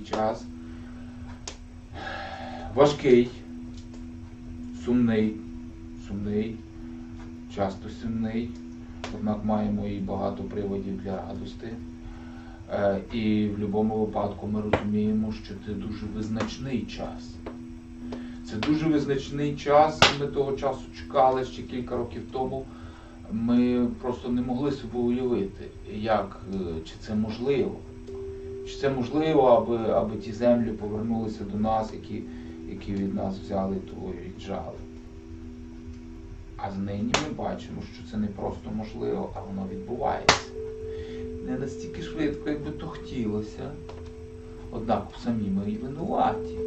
такий час. Важкий, сумний, сумний, часто сумний. Однак маємо і багато приводів для радости. Е, І в будь-якому випадку ми розуміємо, що це дуже визначний час. Це дуже визначний час, ми того часу чекали ще кілька років тому. Ми просто не могли собі уявити, як, е, чи це можливо. Чи це можливо, аби, аби ті землі повернулися до нас, які, які від нас взяли то і віджали. А нині ми бачимо, що це не просто можливо, а воно відбувається. Не настільки швидко, як би то хотілося. Однак самі ми і винуваті.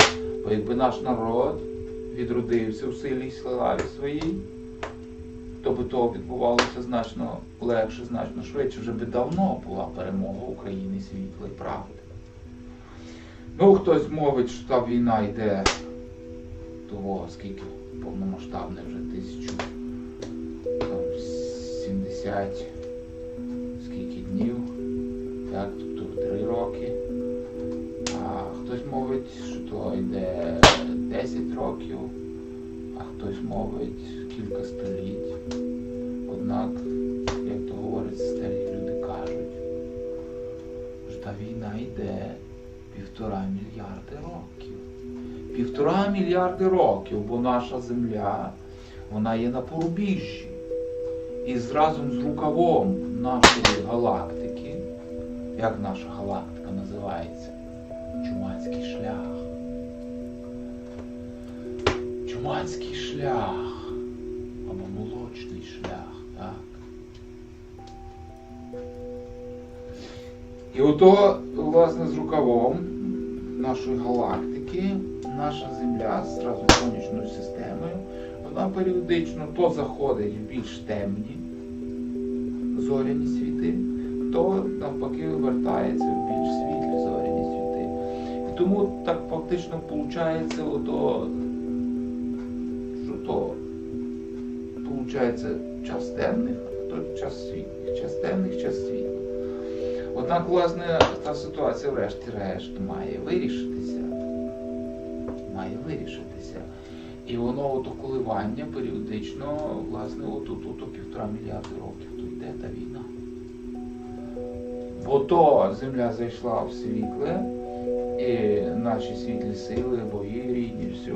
Бо якби наш народ відродився у силі і славі своїй, то би того відбувалося значно легше, значно швидше. Вже би давно була перемога України світла і правди. Ну, хтось мовить, що та війна йде того, скільки повномасштабне вже тисячу там, 70 скільки днів, так, тобто три роки. А хтось мовить, що то йде 10 років, а хтось мовить кілька століть. Однак, як то говорять старі люди кажуть, що та війна йде півтора мільярди років. Півтора мільярди років, бо наша земля, вона є на порубіжжі. І разом з рукавом нашої галактики, як наша галактика називається? Чумацький шлях. Чумацький шлях або молочний шлях, так? І ото, власне, з рукавом нашої галактики, наша Земля з сонячною системою, вона періодично то заходить в більш темні зоряні світи, то навпаки вертається в більш світлі зоряні світи. І тому так фактично виходить, ото, виходить час темних, а то час світлих, час темних, час світлих. Однак, власне, та ситуація врешті-решт має вирішитися. Має вирішитися. І воно ото коливання періодично, власне, от от, от, півтора мільярди років то йде та війна. Бо то земля зайшла в світле, наші світлі сили, бої рідні, все,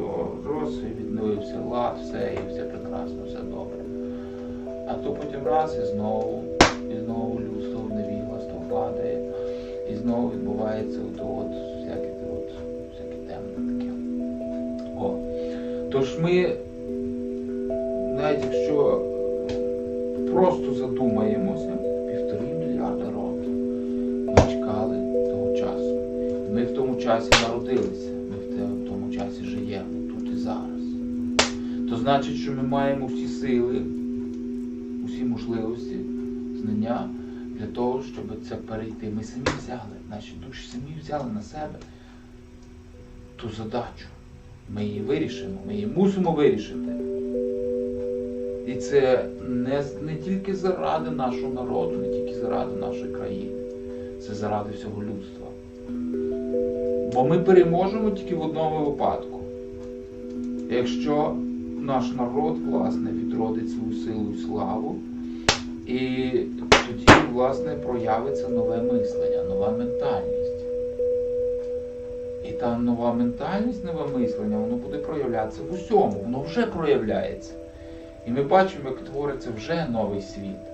роз, відновився лад, все, і все прекрасно, все добре. А то потім раз і знову, і знову людство в невігластво падає, і знову відбувається от, от, всяке, от, всяке темне таке. О. Тож ми, навіть якщо просто задумаємося, півтори мільярда років ми чекали часі народилися, ми в тому часі живемо тут і зараз. То значить, що ми маємо всі сили, усі можливості, знання для того, щоб це перейти. Ми самі взяли, наші душі самі взяли на себе ту задачу. Ми її вирішимо, ми її мусимо вирішити. І це не, не тільки заради нашого народу, не тільки заради нашої країни, це заради всього людства. Бо ми переможемо тільки в одному випадку. Якщо наш народ, власне, відродить свою силу і славу, і тоді, власне, проявиться нове мислення, нова ментальність. І та нова ментальність, нове мислення, воно буде проявлятися в усьому, воно вже проявляється. І ми бачимо, як твориться вже новий світ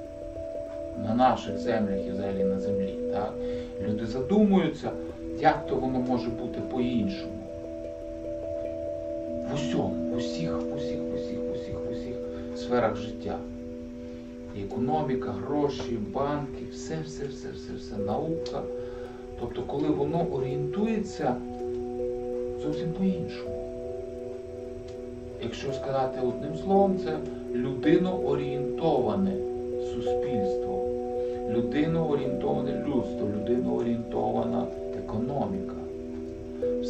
на наших землях і взагалі на землі. Так? Люди задумуються, як то воно може бути по-іншому. В усьому, в усіх, в усіх, в усіх, в усіх, в усіх сферах життя. І економіка, гроші, банки, все, все, все, все, все, наука. Тобто, коли воно орієнтується зовсім по-іншому. Якщо сказати одним словом, це людиноорієнтоване суспільство, людиноорієнтоване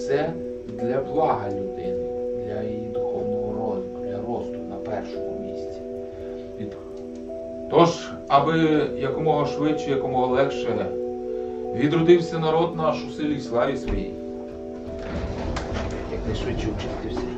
Все для блага людини, для її духовного розвитку, для росту на першому місці. Тож, аби якомога швидше, якомога легше відродився народ наш у силі славі своїй, якнайшвидше вчити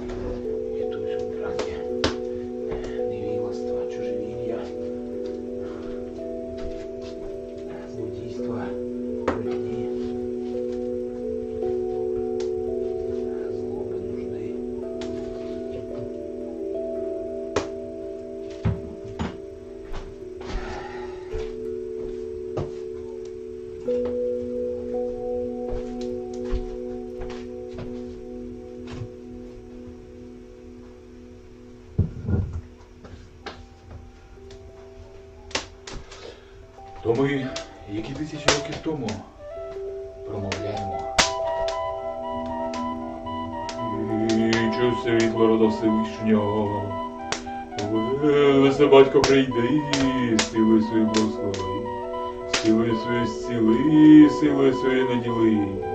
То ми, які тисячі років тому, промовляємо. Чу світло рода Всевишнього. Велесе батько прийде і сили свої благослови. Сили свої зціли, сили свої наділи.